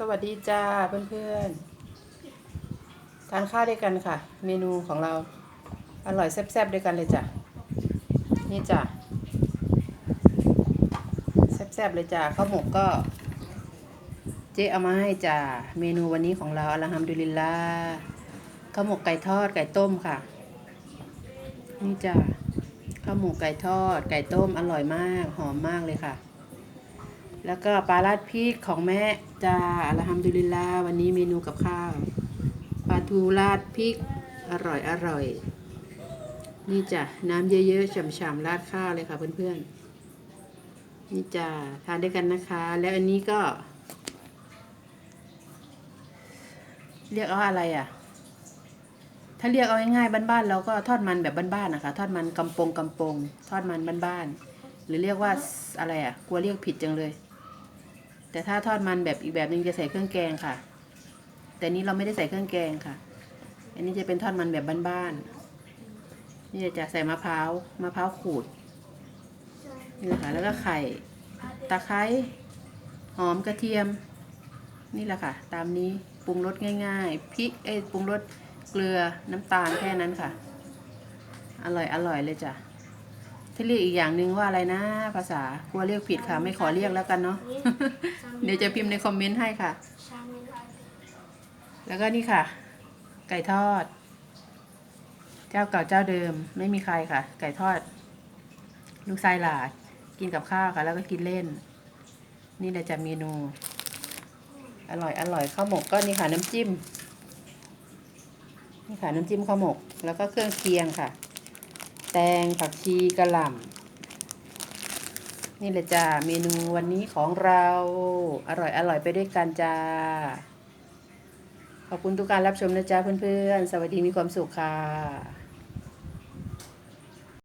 สวัสดีจ้าเพื่อนๆทานข้าวด้วยกันค่ะ เมนูของเราอร่อยแซ่บๆด้วยกันเลยจ้ะนี่จ้ะแซ่บๆเลยจ้ะข้าวหมกก็ เจ๊เอามาให้จ้ะเมนูวันนี้ของเราอัลฮัมดุลิลลาข้าวหมกไก่ทอดไก่ต้มค่ะ นี่จ้ะข้าวหมกไก่ทอดไก่ต้มอร่อยมากหอมมากเลยค่ะ แล้วก็ปลาราดพริกของแม่จ้าอัลฮัมดุลิลลาวันนี้เมนูกับข้าวปลาทูราดพริกอร่อยอร่อย นี่จ้ะน้ำเยอะๆฉ่ำๆราดข้าวเลยค่ะเพื่อนๆนี่จ้ะทานด้วยกันนะคะ แล้วอันนี้ก็ เรียกเอาอะไรอะ ถ้าเรียกเอาง่ายๆบ้านๆเราก็ทอดมันแบบบ้านๆนะคะ ทอดมันกำปงกำปง ทอดมันบ้านๆหรือเรียกว่าอะไรอะกลัวเรียกผิดจังเลย แต่ถ้าทอดมันแบบอีกแบบหนึงจะใส่เครื่องแกงค่ะ แต่นี้เราไม่ได้ใส่เครื่องแกงค่ะ อันนี้จะเป็นทอดมันแบบบ้านๆ นี่จะใส่มะพร้าว มะพร้าวขูด นี่แหละค่ะ แล้วก็ไข่ ตะไคร้ หอมกระเทียม นี่แหละค่ะ ตามนี้ปรุงรสง่ายๆ พริก เอ้ปรุงรสเกลือ น้ำตาลแค่นั้นค่ะ อร่อยอร่อยเลยจ้ะ ที่เรียกอีกอย่างหนึ่งว่าอะไรนะ ภาษากลัวเรียกผิดค่ะ ไม่ขอเรียกแล้วกันเนาะ เดี๋ยวจะพิมพ์ในคอมเมนต์ให้ค่ะ แล้วก็นี่ค่ะ ไก่ทอด เจ้าเก่าเจ้าเดิม ไม่มีใครค่ะ ไก่ทอด ลูกชายหลาด กินกับข้าวค่ะ แล้วก็กินเล่น นี่แหละจะเมนู อร่อยอร่อยข้าวหมกก็นี่ค่ะน้ำจิ้ม นี่ค่ะน้ำจิ้มข้าวหมก แล้วก็เครื่องเคียงค่ะ ตงผักชีกระหล่ำนี่แหละจ้าเมนูวันนี้ของเรา อร่อยอร่อยไปด้วยกันจ้า ขอบคุณทุกการรับชมนะจ๊ะเพื่อนๆ สวัสดีมีความสุขค่ะ